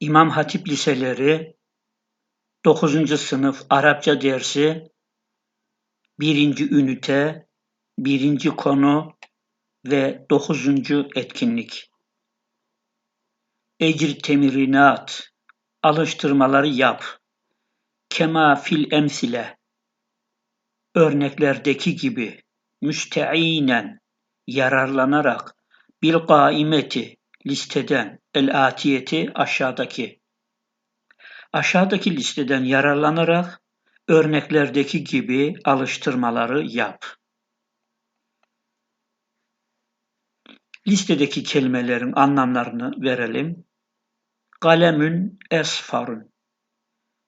İmam Hatip Liseleri 9. sınıf Arapça dersi 1. ünite 1. konu ve 9. etkinlik. Ecr temirinat alıştırmaları yap. Kema fil emsile örneklerdeki gibi müsteinen yararlanarak bil kaimeti listeden el-atiyeti aşağıdaki. Aşağıdaki listeden yararlanarak örneklerdeki gibi alıştırmaları yap. Listedeki kelimelerin anlamlarını verelim. Kalemün esfarun.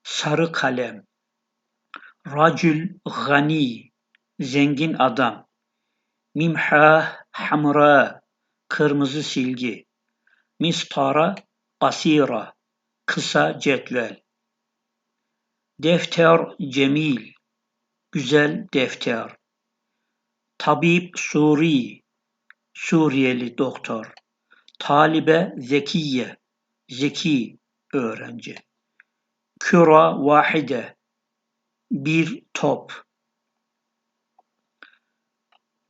Sarı kalem. Racül gani. Zengin adam. Mimha hamra. Kırmızı silgi. Mistara kasira kısa cetvel. Defter cemil güzel defter. Tabip Suri Suriyeli doktor. Talibe zekiye zeki öğrenci. Küra vahide bir top.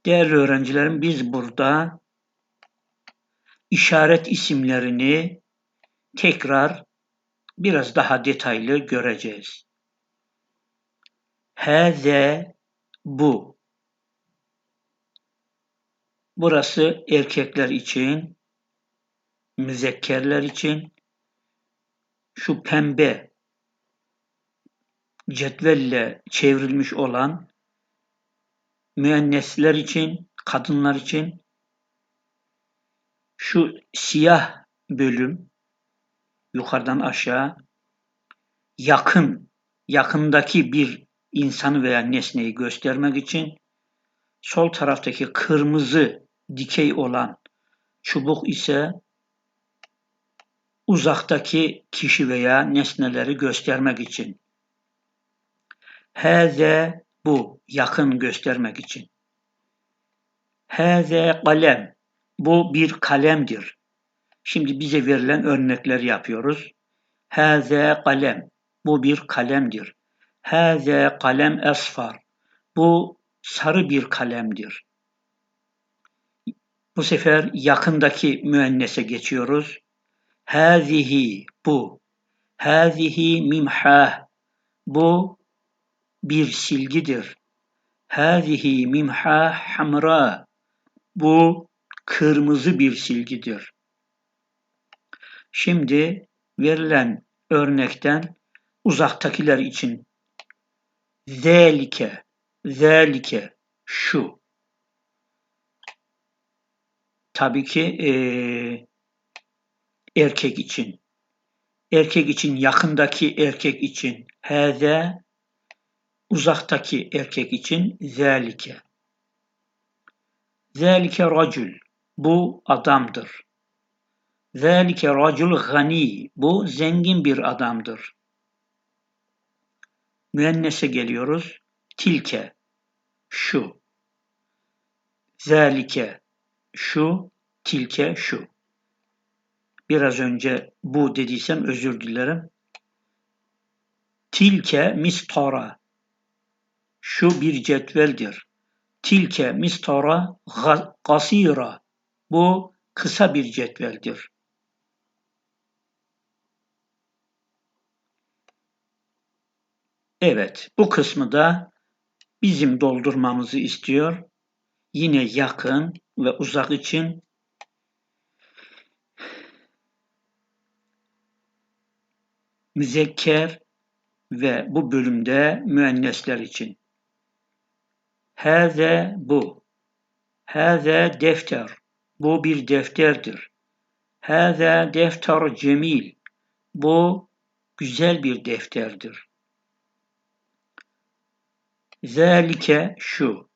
Değerli öğrencilerim biz burada işaret isimlerini tekrar biraz daha detaylı göreceğiz. Heze bu. Burası erkekler için, müzekkerler için şu pembe cetvelle çevrilmiş olan müennesler için, kadınlar için şu siyah bölüm yukarıdan aşağı yakın, yakındaki bir insanı veya nesneyi göstermek için sol taraftaki kırmızı dikey olan çubuk ise uzaktaki kişi veya nesneleri göstermek için. Heze bu yakın göstermek için. Heze kalem bu bir kalemdir. Şimdi bize verilen örnekler yapıyoruz. Haze kalem. Bu bir kalemdir. Haze kalem esfar. Bu sarı bir kalemdir. Bu sefer yakındaki müennese geçiyoruz. Hazihi bu. Hazihi mimha. Bu bir silgidir. Hazihi mimha hamra. Bu kırmızı bir silgidir. Şimdi verilen örnekten uzaktakiler için zelike, zelike, şu. Tabii ki e, erkek için. Erkek için, yakındaki erkek için heze, uzaktaki erkek için zelike. Zelike racül, bu adamdır. Zâlike racul gani. Bu zengin bir adamdır. Müennese geliyoruz. Tilke. Şu. Zâlike. Şu. Tilke. Şu. Biraz önce bu dediysem özür dilerim. Tilke mistara. Şu bir cetveldir. Tilke mistara gasira. Bu kısa bir cetveldir. Evet, bu kısmı da bizim doldurmamızı istiyor. Yine yakın ve uzak için müzekker ve bu bölümde müennesler için. Hâze bu. Hâze defter. Bu bir defterdir. Hâze defter cemil. Bu güzel bir defterdir. Zalike şu.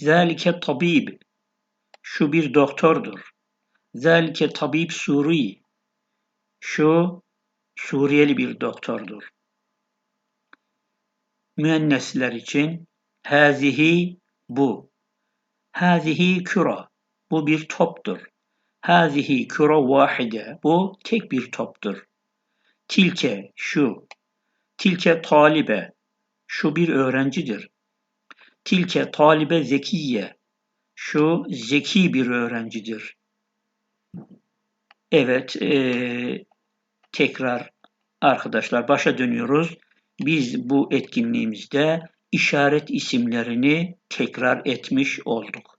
Zalike tabib. Şu bir doktordur. Zalike tabib Suri. Şu Suriyeli bir doktordur. Müennesler için hazihi bu. Hazihi küra. Bu bir toptur. Hazihi küre vahide. Bu tek bir toptur. Tilke şu. Tilke talibe. Şu bir öğrencidir. Tilke talibe zekiye. Şu zeki bir öğrencidir. Evet, e, tekrar arkadaşlar başa dönüyoruz. Biz bu etkinliğimizde işaret isimlerini tekrar etmiş olduk.